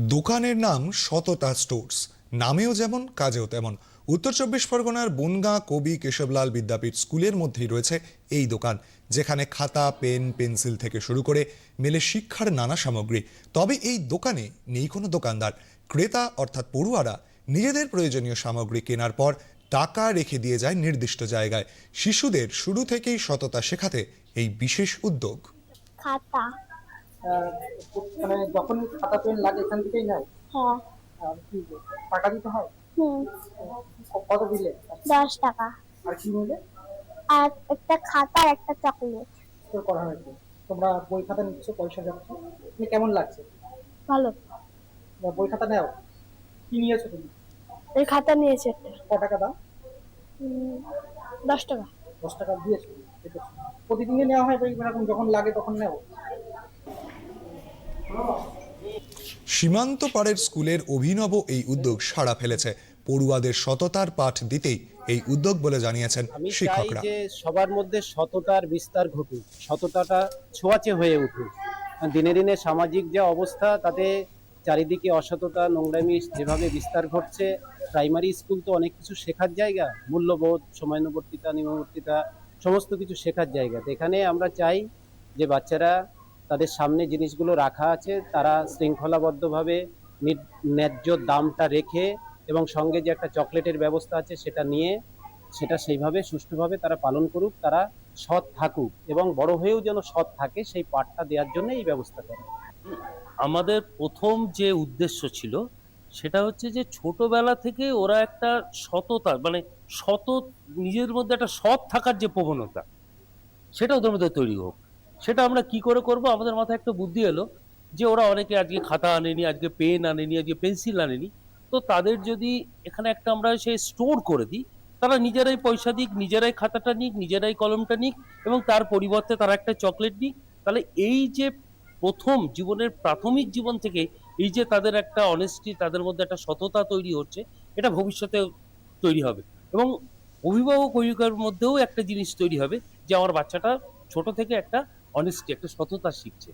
দোকানের নাম সততা স্টোর্স। নামেও যেমন, কাজেও তেমন। উত্তর চব্বিশ পরগনার বনগাঁ, কবি, কেশবলাল বিদ্যাপীঠ স্কুলের মধ্যেই রয়েছে এই দোকান, যেখানে খাতা, পেন, পেন্সিল থেকে শুরু করে মেলে শিক্ষার নানা সামগ্রী। তবে এই দোকানে নেই কোনো দোকানদার। ক্রেতা, অর্থাৎ পড়ুয়ারা, নিজেদের প্রয়োজনীয় সামগ্রী কেনার পর টাকা রেখে দিয়ে যায় নির্দিষ্ট জায়গায়। শিশুদের শুরু থেকেই সততা শেখাতে এই বিশেষ উদ্যোগ। খাতা। মানে যখন খাতা পেন লাগে এখান থেকেই নেয়? হ্যাঁ। টাকা দিতে হয়? হুম। কত দিলে? দশ টাকা। আর কি নিলে? আর একটা খাতা আর একটা চকলেট। করা হয়েছে। তোমরা বই খাতা নিচ্ছ পয়সা যাচ্ছ। তুমি কেমন লাগছে? ভালো। বই খাতা নাও। কি নিয়েছো তুমি? এই খাতা নিয়েছে একটা। ক টাকা দাও? উম, দশ টাকা। দশ টাকা দিয়েছ। প্রতিদিনই নেওয়া হয় বই যখন লাগে তখন নেও। সীমান্ত পাড়ের স্কুলের অভিনব এই উদ্যোগ সাড়া ফেলেছে। পড়ুয়াদের সততার পাঠ দিতেই এই উদ্যোগ বলে জানিয়েছেন শিক্ষকরা। যে সবার মধ্যে সততার বিস্তার ঘটুক সততাটা ছোঁয়াচে হয়ে উঠুক। দিনে দিনে সামাজিক যে অবস্থা তাতে চারিদিকে অসততা নোংরামি যেভাবে বিস্তার ঘটছে প্রাইমারি স্কুল তো অনেক কিছু শেখার জায়গা মূল্যবোধ সময়ানুবর্তিতা নিয়মবর্তিতা সমস্ত কিছু শেখার জায়গা। এখানে আমরা চাই যে বাচ্চারা তাদের সামনে জিনিসগুলো রাখা আছে, তারা শৃঙ্খলাবদ্ধভাবে ন্যায্য দামটা রেখে এবং সঙ্গে যে একটা চকলেটের ব্যবস্থা আছে সেটা নিয়ে, সেটা সেইভাবে সুষ্ঠুভাবে তারা পালন করুক, তারা সৎ থাকুক এবং বড় হয়েও যেন সৎ থাকে সেই পাঠটা দেওয়ার জন্য এই ব্যবস্থা করে। আমাদের প্রথম যে উদ্দেশ্য ছিল, সেটা হচ্ছে যে ছোটবেলা থেকে ওরা একটা সততা মানে সত নিজের মধ্যে একটা সৎ থাকার যে প্রবণতা সেটা ওদের মধ্যে তৈরি হোক। সেটা আমরা কি করে করব? আমাদের মাথায় একটা বুদ্ধি এলো যে ওরা অনেকে আজকে খাতা আনেনি, আজকে পেন আনেনি, আজকে পেন্সিল আনেনি। তো তাদের যদি এখানে একটা আমরা সে স্টোর করে দিই, তারা নিজেরাই পয়সা দিক, নিজেরাই খাতাটা নিক, নিজেরাই কলমটা নিক এবং তার পরিবর্তে তারা একটা চকলেট নিক তাহলে এই যে প্রথম জীবনের প্রাথমিক জীবন থেকে এই যে তাদের একটা অনেস্টি তাদের মধ্যে একটা সততা তৈরি হচ্ছে, এটা ভবিষ্যতে তৈরি হবে এবং অভিভাবক অভিভাবকের মধ্যেও একটা জিনিস তৈরি হবে যে আমার বাচ্চাটা ছোট থেকে একটা অনেস্টি একটা সততা শিখছে।